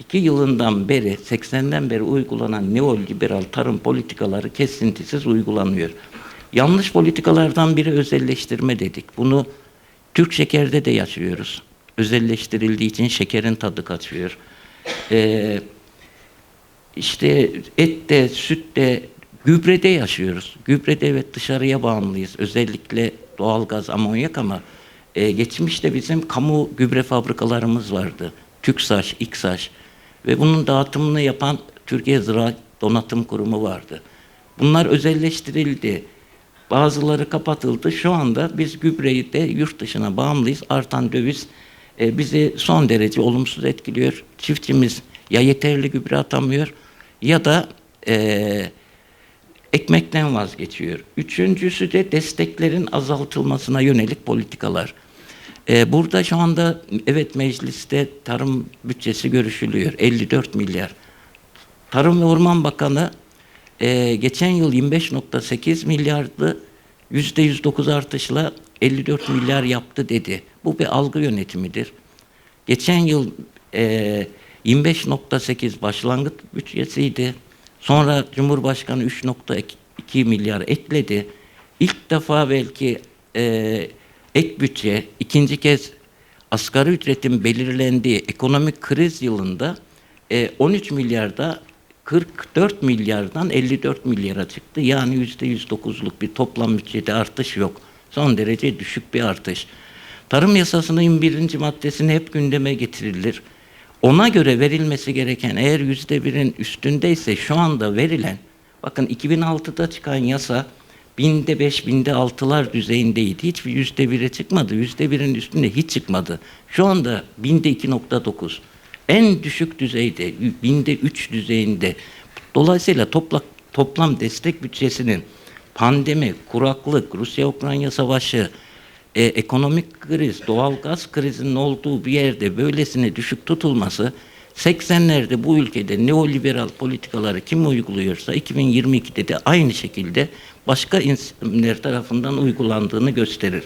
iki yılından beri, 80'den beri uygulanan neoliberal tarım politikaları kesintisiz uygulanıyor. Yanlış politikalardan biri özelleştirme dedik. Bunu Türk şekerde de yaşıyoruz. Özelleştirildiği için şekerin tadı kaçıyor. Ee, işte ette, sütte, gübrede yaşıyoruz. Gübrede evet dışarıya bağımlıyız. Özellikle doğalgaz, amonyak ama e, geçmişte bizim kamu gübre fabrikalarımız vardı. TÜKSAŞ, İKSAŞ ve bunun dağıtımını yapan Türkiye Ziraat Donatım Kurumu vardı. Bunlar özelleştirildi. Bazıları kapatıldı. Şu anda biz gübreyi de yurt dışına bağımlıyız. Artan döviz e, bizi son derece olumsuz etkiliyor. Çiftçimiz ya yeterli gübre atamıyor ya da e, ekmekten vazgeçiyor. Üçüncüsü de desteklerin azaltılmasına yönelik politikalar. E, burada şu anda evet mecliste tarım bütçesi görüşülüyor. 54 milyar. Tarım ve Orman Bakanı e, geçen yıl 25.8 milyardı. %109 artışla 54 milyar yaptı dedi. Bu bir algı yönetimidir. Geçen yıl e, 25.8 başlangıç bütçesiydi. Sonra Cumhurbaşkanı 3.2 milyar ekledi. İlk defa belki e, ek bütçe ikinci kez asgari ücretin belirlendiği ekonomik kriz yılında e, 13 milyarda 44 milyardan 54 milyara çıktı. Yani yüzde 109'luk bir toplam bütçede artış yok. Son derece düşük bir artış. Tarım yasasının 21. maddesini hep gündeme getirilir. Ona göre verilmesi gereken eğer yüzde birin üstündeyse şu anda verilen, bakın 2006'da çıkan yasa binde beş, binde altılar düzeyindeydi. Hiçbir yüzde bire çıkmadı. Yüzde birin üstünde hiç çıkmadı. Şu anda binde 2.9. En düşük düzeyde, binde üç düzeyinde. Dolayısıyla topla, toplam destek bütçesinin pandemi, kuraklık, Rusya-Ukrayna savaşı, e, ekonomik kriz, doğal gaz krizinin olduğu bir yerde böylesine düşük tutulması 80'lerde bu ülkede neoliberal politikaları kim uyguluyorsa 2022'de de aynı şekilde başka isimler tarafından uygulandığını gösterir.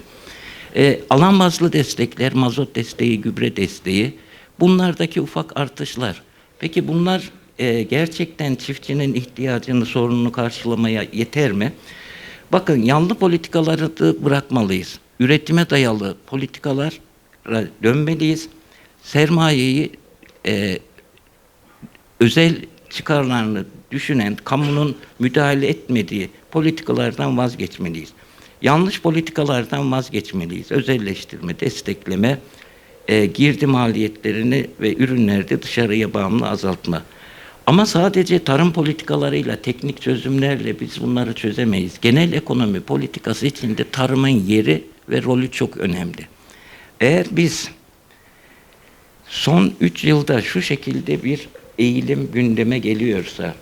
E, alan bazlı destekler, mazot desteği, gübre desteği bunlardaki ufak artışlar. Peki bunlar e, gerçekten çiftçinin ihtiyacını, sorununu karşılamaya yeter mi? Bakın yanlı politikaları da bırakmalıyız. Üretime dayalı politikalara dönmeliyiz. Sermayeyi e, özel çıkarlarını düşünen, kamunun müdahale etmediği politikalardan vazgeçmeliyiz. Yanlış politikalardan vazgeçmeliyiz. Özelleştirme, destekleme, e, girdi maliyetlerini ve ürünlerde dışarıya bağımlı azaltma. Ama sadece tarım politikalarıyla, teknik çözümlerle biz bunları çözemeyiz. Genel ekonomi politikası içinde tarımın yeri ve rolü çok önemli. Eğer biz son 3 yılda şu şekilde bir eğilim gündeme geliyorsa,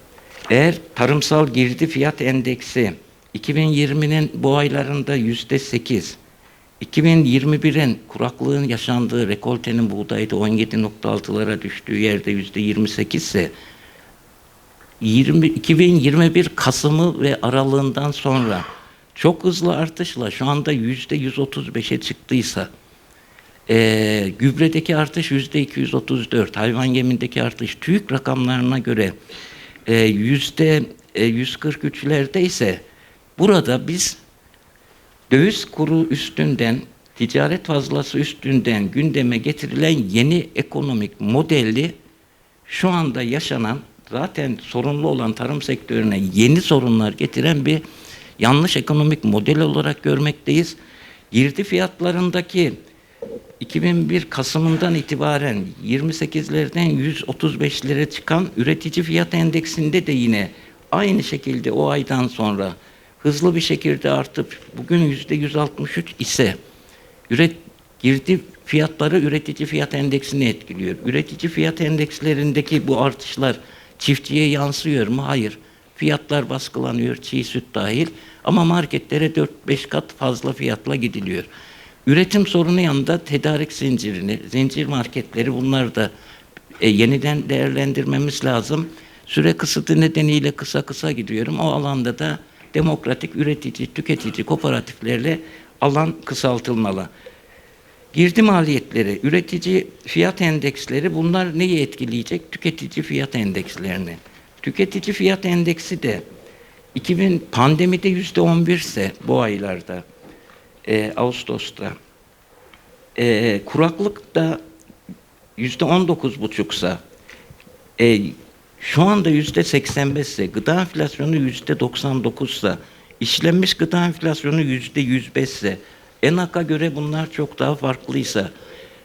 eğer tarımsal girdi fiyat endeksi 2020'nin bu aylarında yüzde 8, 2021'in kuraklığın yaşandığı rekoltenin buğdayda 17.6'lara düştüğü yerde yüzde 28 ise 20, 2021 Kasım'ı ve aralığından sonra çok hızlı artışla şu anda yüzde 135'e çıktıysa e, gübredeki artış yüzde 234, hayvan yemindeki artış TÜİK rakamlarına göre e, yüzde e, 143'lerde ise burada biz döviz kuru üstünden ticaret fazlası üstünden gündeme getirilen yeni ekonomik modeli şu anda yaşanan zaten sorunlu olan tarım sektörüne yeni sorunlar getiren bir yanlış ekonomik model olarak görmekteyiz. Girdi fiyatlarındaki 2001 Kasım'ından itibaren 28'lerden 135'lere çıkan üretici fiyat endeksinde de yine aynı şekilde o aydan sonra hızlı bir şekilde artıp bugün yüzde 163 ise üret girdi fiyatları üretici fiyat endeksini etkiliyor. Üretici fiyat endekslerindeki bu artışlar çiftçiye yansıyor mu? Hayır. Fiyatlar baskılanıyor, çiğ süt dahil. Ama marketlere 4-5 kat fazla fiyatla gidiliyor. Üretim sorunu yanında tedarik zincirini, zincir marketleri bunlar da e, yeniden değerlendirmemiz lazım. Süre kısıtı nedeniyle kısa kısa gidiyorum. O alanda da demokratik üretici, tüketici kooperatiflerle alan kısaltılmalı. Girdi maliyetleri, üretici fiyat endeksleri bunlar neyi etkileyecek? Tüketici fiyat endekslerini. Tüketici fiyat endeksi de 2000 pandemide yüzde 11 ise bu aylarda e, Ağustos'ta. E, kuraklık da yüzde 19 buçuksa e, şu anda yüzde 85 ise gıda enflasyonu yüzde 99 ise işlenmiş gıda enflasyonu yüzde 105 ise ENAK'a göre bunlar çok daha farklıysa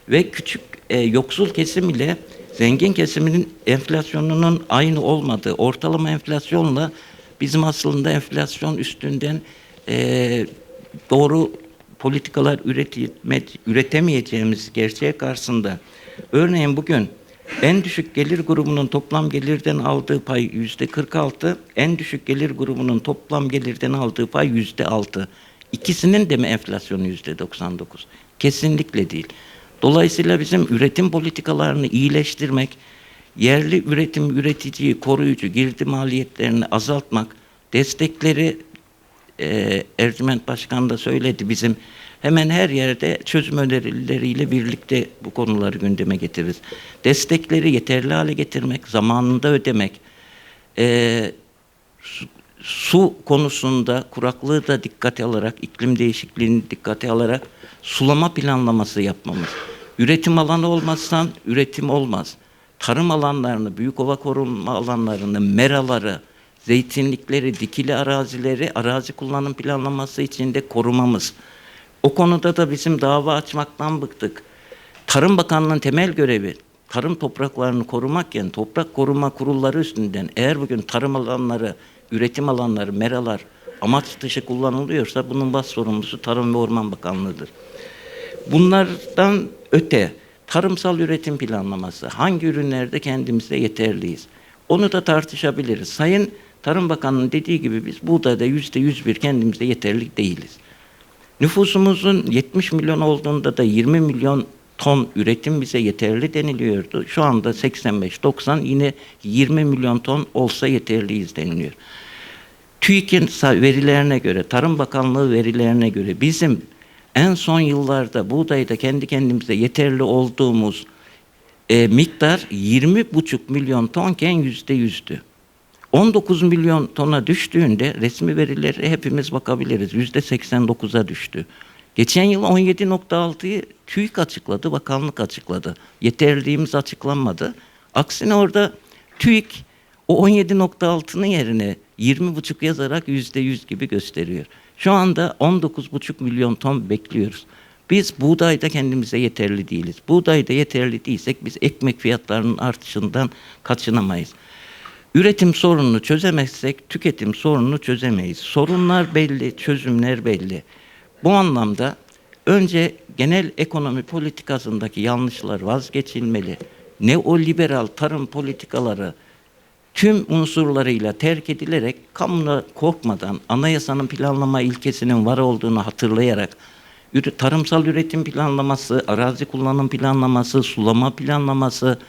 ve küçük e, yoksul kesim ile zengin kesiminin enflasyonunun aynı olmadığı ortalama enflasyonla bizim aslında enflasyon üstünden e, doğru politikalar üretemeyeceğimiz gerçeğe karşısında örneğin bugün en düşük gelir grubunun toplam gelirden aldığı pay yüzde 46, en düşük gelir grubunun toplam gelirden aldığı pay yüzde 6. İkisinin de mi enflasyonu yüzde 99? Kesinlikle değil. Dolayısıyla bizim üretim politikalarını iyileştirmek, yerli üretim üreticiyi koruyucu girdi maliyetlerini azaltmak, destekleri e, Ercüment Başkan da söyledi bizim hemen her yerde çözüm önerileriyle birlikte bu konuları gündeme getiririz. Destekleri yeterli hale getirmek, zamanında ödemek, e, su, su konusunda kuraklığı da dikkate alarak, iklim değişikliğini dikkate alarak sulama planlaması yapmamız. Üretim alanı olmazsan üretim olmaz. Tarım alanlarını, büyükova korunma alanlarını, meraları, zeytinlikleri, dikili arazileri arazi kullanım planlaması içinde korumamız. O konuda da bizim dava açmaktan bıktık. Tarım Bakanlığı'nın temel görevi tarım topraklarını korumakken toprak koruma kurulları üstünden eğer bugün tarım alanları, üretim alanları, meralar amaç dışı kullanılıyorsa bunun baş sorumlusu Tarım ve Orman Bakanlığı'dır. Bunlardan öte tarımsal üretim planlaması hangi ürünlerde kendimize yeterliyiz? Onu da tartışabiliriz. Sayın Tarım Bakanı'nın dediği gibi biz buğdayda yüzde yüz bir kendimize yeterli değiliz. Nüfusumuzun 70 milyon olduğunda da 20 milyon ton üretim bize yeterli deniliyordu. Şu anda 85-90 yine 20 milyon ton olsa yeterliyiz deniliyor. TÜİK'in verilerine göre, Tarım Bakanlığı verilerine göre bizim en son yıllarda buğdayda kendi kendimize yeterli olduğumuz e, miktar 20,5 milyon tonken yüzde yüzdü. 19 milyon tona düştüğünde resmi verileri hepimiz bakabiliriz. Yüzde 89'a düştü. Geçen yıl 17.6'yı TÜİK açıkladı, bakanlık açıkladı. Yeterliğimiz açıklanmadı. Aksine orada TÜİK o 17.6'nın yerine 20.5 yazarak yüzde yüz gibi gösteriyor. Şu anda 19.5 milyon ton bekliyoruz. Biz buğdayda kendimize yeterli değiliz. Buğdayda yeterli değilsek biz ekmek fiyatlarının artışından kaçınamayız. Üretim sorununu çözemezsek tüketim sorununu çözemeyiz. Sorunlar belli, çözümler belli. Bu anlamda önce genel ekonomi politikasındaki yanlışlar vazgeçilmeli. Neoliberal tarım politikaları tüm unsurlarıyla terk edilerek kamuna korkmadan anayasanın planlama ilkesinin var olduğunu hatırlayarak tarımsal üretim planlaması, arazi kullanım planlaması, sulama planlaması,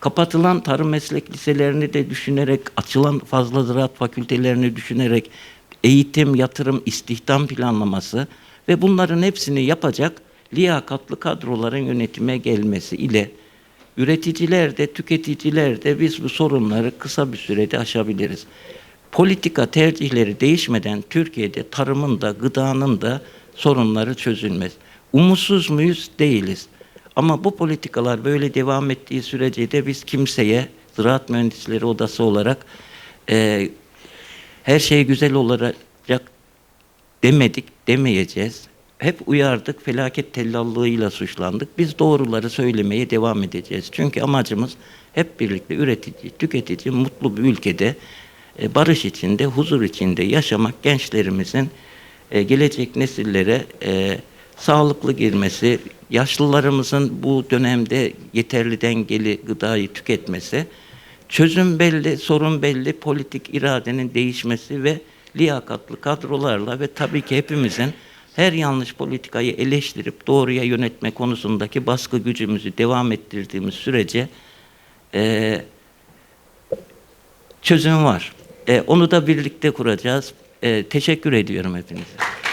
kapatılan tarım meslek liselerini de düşünerek, açılan fazla ziraat fakültelerini düşünerek eğitim, yatırım, istihdam planlaması ve bunların hepsini yapacak liyakatlı kadroların yönetime gelmesi ile üreticiler de tüketiciler de biz bu sorunları kısa bir sürede aşabiliriz. Politika tercihleri değişmeden Türkiye'de tarımın da gıdanın da sorunları çözülmez. Umutsuz muyuz? Değiliz. Ama bu politikalar böyle devam ettiği sürece de biz kimseye Ziraat Mühendisleri Odası olarak e, her şey güzel olacak demedik, demeyeceğiz. Hep uyardık, felaket tellallığıyla suçlandık. Biz doğruları söylemeye devam edeceğiz. Çünkü amacımız hep birlikte üretici, tüketici, mutlu bir ülkede e, barış içinde, huzur içinde yaşamak gençlerimizin e, gelecek nesillere e, sağlıklı girmesi, yaşlılarımızın bu dönemde yeterli dengeli gıdayı tüketmesi, çözüm belli, sorun belli, politik iradenin değişmesi ve liyakatlı kadrolarla ve tabii ki hepimizin her yanlış politikayı eleştirip doğruya yönetme konusundaki baskı gücümüzü devam ettirdiğimiz sürece e, çözüm var. E, onu da birlikte kuracağız. E, teşekkür ediyorum hepinize.